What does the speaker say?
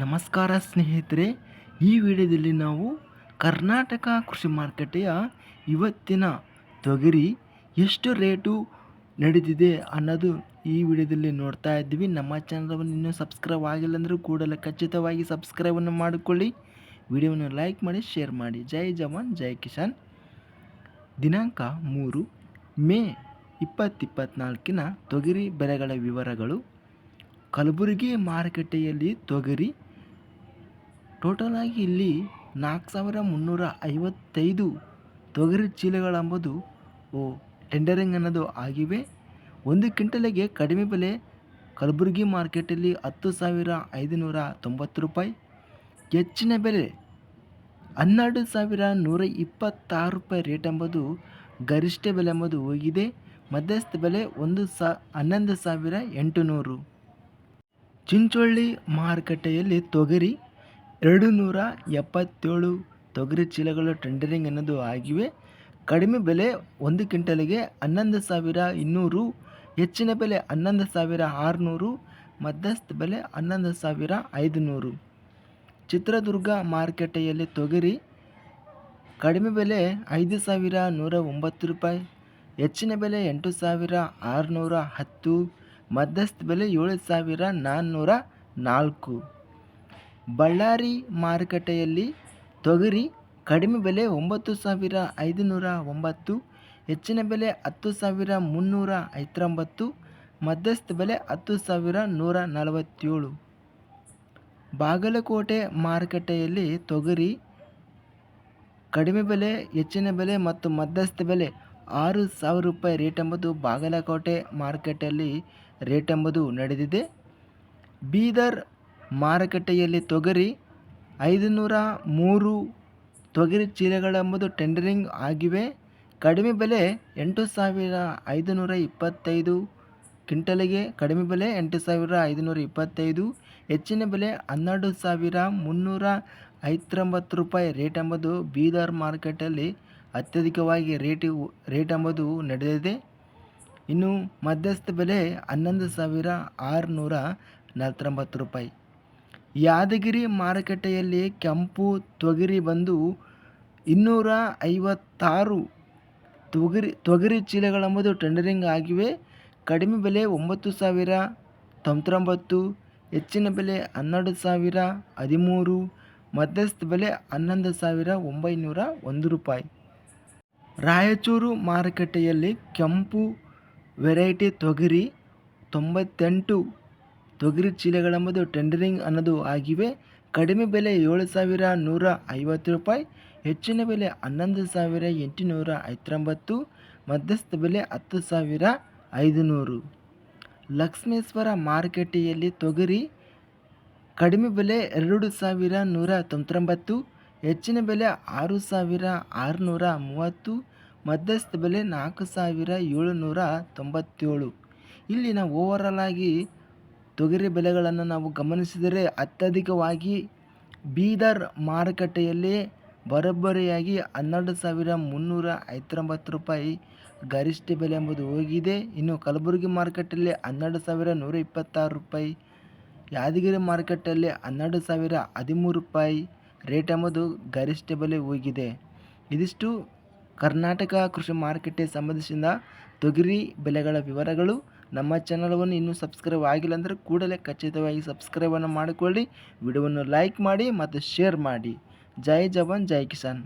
ನಮಸ್ಕಾರ ಸ್ನೇಹಿತರೆ, ಈ ವಿಡಿಯೋದಲ್ಲಿ ನಾವು ಕರ್ನಾಟಕ ಕೃಷಿ ಮಾರುಕಟ್ಟೆಯ ಇವತ್ತಿನ ತೊಗರಿ ಎಷ್ಟು ರೇಟು ನಡೆದಿದೆ ಅನ್ನೋದು ಈ ವಿಡಿಯೋದಲ್ಲಿ ನೋಡ್ತಾ ಇದ್ದೀವಿ. ನಮ್ಮ ಚಾನಲವನ್ನು ಇನ್ನೂ ಸಬ್ಸ್ಕ್ರೈಬ್ ಆಗಿಲ್ಲ ಅಂದರೂ ಕೂಡಲೇ ಖಚಿತವಾಗಿ ಸಬ್ಸ್ಕ್ರೈಬನ್ನು ಮಾಡಿಕೊಳ್ಳಿ. ವಿಡಿಯೋವನ್ನು ಲೈಕ್ ಮಾಡಿ, ಶೇರ್ ಮಾಡಿ. ಜೈ ಜವಾನ್, ಜೈ ಕಿಸಾನ್. ದಿನಾಂಕ ಮೂರು, ಮೇ ಇಪ್ಪತ್ತಿಪ್ಪತ್ನಾಲ್ಕಿನ ತೊಗರಿ ಬೆಲೆಗಳ ವಿವರಗಳು. ಕಲಬುರಗಿ ಮಾರುಕಟ್ಟೆಯಲ್ಲಿ ತೊಗರಿ ಟೋಟಲ್ ಆಗಿ ಇಲ್ಲಿ ನಾಲ್ಕು ಸಾವಿರ ಮುನ್ನೂರ ಐವತ್ತೈದು ತೊಗರಿ ಚೀಲಗಳೆಂಬುದು, ಓ, ಟೆಂಡರಿಂಗ್ ಅನ್ನೋದು ಆಗಿವೆ. ಒಂದು ಕ್ವಿಂಟಲಿಗೆ ಕಡಿಮೆ ಬೆಲೆ ಕಲಬುರಗಿ ಮಾರ್ಕೆಟಲ್ಲಿ ಹತ್ತು ಸಾವಿರ ಐದುನೂರ ತೊಂಬತ್ತು ರೂಪಾಯಿ. ಹೆಚ್ಚಿನ ಬೆಲೆ ಹನ್ನೆರಡು ಸಾವಿರ ನೂರ ಇಪ್ಪತ್ತಾರು ರೂಪಾಯಿ ರೇಟ್ ಎಂಬುದು ಗರಿಷ್ಠ ಬೆಲೆ ಎಂಬುದು ಹೋಗಿದೆ. ಮಧ್ಯಸ್ಥ ಬೆಲೆ ಒಂದು ಸಾ, ಹನ್ನೊಂದು ಸಾವಿರ ಎಂಟುನೂರು. ಚಿಂಚೋಳ್ಳಿ ಮಾರುಕಟ್ಟೆಯಲ್ಲಿ ತೊಗರಿ ಎರಡು ನೂರ ಎಪ್ಪತ್ತೇಳು ತೊಗರಿ ಚೀಲಗಳು ಟೆಂಡರಿಂಗ್ ಅನ್ನೋದು ಆಗಿವೆ. ಕಡಿಮೆ ಬೆಲೆ ಒಂದು ಕ್ವಿಂಟಲಿಗೆ ಹನ್ನೊಂದು ಸಾವಿರ ಇನ್ನೂರು, ಹೆಚ್ಚಿನ ಬೆಲೆ ಹನ್ನೊಂದು ಸಾವಿರ ಆರುನೂರು, ಮಧ್ಯಸ್ಥ ಬೆಲೆ ಹನ್ನೊಂದು ಸಾವಿರ ಐದುನೂರು. ಚಿತ್ರದುರ್ಗ ಮಾರುಕಟ್ಟೆಯಲ್ಲಿ ತೊಗರಿ ಕಡಿಮೆ ಬೆಲೆ ಐದು ಸಾವಿರ ನೂರ ಒಂಬತ್ತು ರೂಪಾಯಿ, ಹೆಚ್ಚಿನ ಬೆಲೆ ಎಂಟು ಸಾವಿರ ಆರುನೂರ ಹತ್ತು, ಮಧ್ಯಸ್ಥ ಬೆಲೆ ಏಳು ಸಾವಿರ ನಾನ್ನೂರ ನಾಲ್ಕು. ಬಳ್ಳಾರಿ ಮಾರುಕಟ್ಟೆಯಲ್ಲಿ ತೊಗರಿ ಕಡಿಮೆ ಬೆಲೆ ಒಂಬತ್ತು ಸಾವಿರ ಐದುನೂರ ಒಂಬತ್ತು, ಹೆಚ್ಚಿನ ಬೆಲೆ ಹತ್ತು ಸಾವಿರ ಮುನ್ನೂರ ಐವತ್ತೊಂಬತ್ತು, ಮಧ್ಯಸ್ಥ ಬೆಲೆ ಹತ್ತು ಸಾವಿರ ನೂರ ನಲವತ್ತೇಳು. ಬಾಗಲಕೋಟೆ ಮಾರುಕಟ್ಟೆಯಲ್ಲಿ ತೊಗರಿ ಕಡಿಮೆ ಬೆಲೆ, ಹೆಚ್ಚಿನ ಬೆಲೆ ಮತ್ತು ಮಧ್ಯಸ್ಥ ಬೆಲೆ ಆರು ಸಾವಿರ ರೂಪಾಯಿ ರೇಟ್ ಎಂಬುದು ಬಾಗಲಕೋಟೆ ಮಾರುಕಟ್ಟೆಯಲ್ಲಿ ರೇಟ್ ಎಂಬುದು ನಡೆದಿದೆ. ಬೀದರ್ ಮಾರುಕಟ್ಟೆಯಲ್ಲಿ ತೊಗರಿ ಐದುನೂರ ಮೂರು ತೊಗರಿ ಚೀಲಗಳೆಂಬುದು ಟೆಂಡರಿಂಗ್ ಆಗಿವೆ. ಕಡಿಮೆ ಬೆಲೆ ಎಂಟು ಸಾವಿರ ಐದುನೂರ ಇಪ್ಪತ್ತೈದು, ಕ್ವಿಂಟಲಿಗೆ ಕಡಿಮೆ ಬೆಲೆ ಎಂಟು ಸಾವಿರ ಐದುನೂರ ಇಪ್ಪತ್ತೈದು, ಹೆಚ್ಚಿನ ಬೆಲೆ ಹನ್ನೆರಡು ಸಾವಿರ ಮುನ್ನೂರ ಐವತ್ತೊಂಬತ್ತು ರೂಪಾಯಿ. ರೇಟ್ ಎಂಬುದು ಬೀದರ್ ಮಾರ್ಕೆಟಲ್ಲಿ ಅತ್ಯಧಿಕವಾಗಿ ರೇಟ್ ರೇಟ್ ಎಂಬುದು ನಡೆದಿದೆ. ಇನ್ನು ಮಧ್ಯಸ್ಥ ಬೆಲೆ ಹನ್ನೊಂದು ಸಾವಿರ ಆರುನೂರ ನಲವತ್ತೊಂಬತ್ತು ರೂಪಾಯಿ. ಯಾದಗಿರಿ ಮಾರುಕಟ್ಟೆಯಲ್ಲಿ ಕೆಂಪು ತೊಗರಿ ಬಂದು ಇನ್ನೂರ ಐವತ್ತಾರು ತೊಗರಿ ತೊಗರಿ ಚೀಲಗಳೆಂಬುದು ಟೆಂಡರಿಂಗ್ ಆಗಿವೆ. ಕಡಿಮೆ ಬೆಲೆ ಒಂಬತ್ತು ಸಾವಿರ, ತೊಂಬತ್ತೊಂಬತ್ತು, ಹೆಚ್ಚಿನ ಬೆಲೆ ಹನ್ನೆರಡು ಸಾವಿರ, ಹದಿಮೂರು, ಮಧ್ಯಸ್ಥ ಬೆಲೆ ಹನ್ನೊಂದು ಸಾವಿರ ಒಂಬೈನೂರ ಒಂದು ರೂಪಾಯಿ. ರಾಯಚೂರು ಮಾರುಕಟ್ಟೆಯಲ್ಲಿ ಕೆಂಪು ವೆರೈಟಿ ತೊಗರಿ ತೊಂಬತ್ತೆಂಟು ತೊಗರಿ ಚೀಲಗಳೆಂಬುದು ಟೆಂಡರಿಂಗ್ ಅನ್ನೋದು ಆಗಿವೆ. ಕಡಿಮೆ ಬೆಲೆ ಏಳು ಸಾವಿರ ನೂರ ಐವತ್ತು ರೂಪಾಯಿ, ಹೆಚ್ಚಿನ ಬೆಲೆ ಹನ್ನೊಂದು ಸಾವಿರ ಎಂಟುನೂರ ಐವತ್ತೊಂಬತ್ತು, ಮಧ್ಯಸ್ಥ ಬೆಲೆ ಹತ್ತು ಸಾವಿರ ಐದುನೂರು. ಲಕ್ಷ್ಮೇಶ್ವರ ಮಾರುಕಟ್ಟೆಯಲ್ಲಿ ತೊಗರಿ ಕಡಿಮೆ ಬೆಲೆ ಎರಡು ಸಾವಿರ ನೂರ ತೊಂಬತ್ತೊಂಬತ್ತು, ಹೆಚ್ಚಿನ ಬೆಲೆ ಆರು ಸಾವಿರ ಆರುನೂರ ಮೂವತ್ತು, ಮಧ್ಯಸ್ಥ ಬೆಲೆ ನಾಲ್ಕು ಸಾವಿರ ಏಳುನೂರ ತೊಂಬತ್ತೇಳು. ಇಲ್ಲಿನ ಓವರಾಲ್ ಆಗಿ ತೊಗರಿ ಬೆಲೆಗಳನ್ನು ನಾವು ಗಮನಿಸಿದರೆ ಅತ್ಯಧಿಕವಾಗಿ ಬೀದರ್ ಮಾರುಕಟ್ಟೆಯಲ್ಲಿ ಬರೋಬ್ಬರಿಯಾಗಿ ಹನ್ನೆರಡು ಸಾವಿರ ಮುನ್ನೂರ ಐವತ್ತೊಂಬತ್ತು ರೂಪಾಯಿ ಗರಿಷ್ಠ ಬೆಲೆ ಎಂಬುದು ಹೋಗಿದೆ. ಇನ್ನು ಕಲಬುರಗಿ ಮಾರುಕಟ್ಟೆಯಲ್ಲಿ ಹನ್ನೆರಡು ಸಾವಿರ ನೂರ ಇಪ್ಪತ್ತಾರು ರೂಪಾಯಿ, ಯಾದಗಿರಿ ಮಾರುಕಟ್ಟೆಯಲ್ಲಿ ಹನ್ನೆರಡು ಸಾವಿರ ಹದಿಮೂರು ರೂಪಾಯಿ ರೇಟ್ ಎಂಬುದು ಗರಿಷ್ಠ ಬೆಲೆ ಹೋಗಿದೆ. ಇದಿಷ್ಟು. ಕರ್ನಾಟಕ ಕೃಷಿ ಮಾರುಕಟ್ಟೆ ಸಂಬಂಧಿಸಿದ ತೊಗರಿ ಬೆಲೆಗಳ ವಿವರಗಳು. ನಮ್ಮ ಚಾನಲವನ್ನು ಇನ್ನೂ ಸಬ್ಸ್ಕ್ರೈಬ್ ಆಗಿಲ್ಲ ಅಂದರೆ ಕೂಡಲೇ ಖಚಿತವಾಗಿ ಸಬ್ಸ್ಕ್ರೈಬನ್ನು ಮಾಡಿಕೊಳ್ಳಿ. ವಿಡಿಯೋವನ್ನು ಲೈಕ್ ಮಾಡಿ ಮತ್ತು ಶೇರ್ ಮಾಡಿ. ಜೈ ಜವಾನ್, ಜೈ ಕಿಸಾನ್.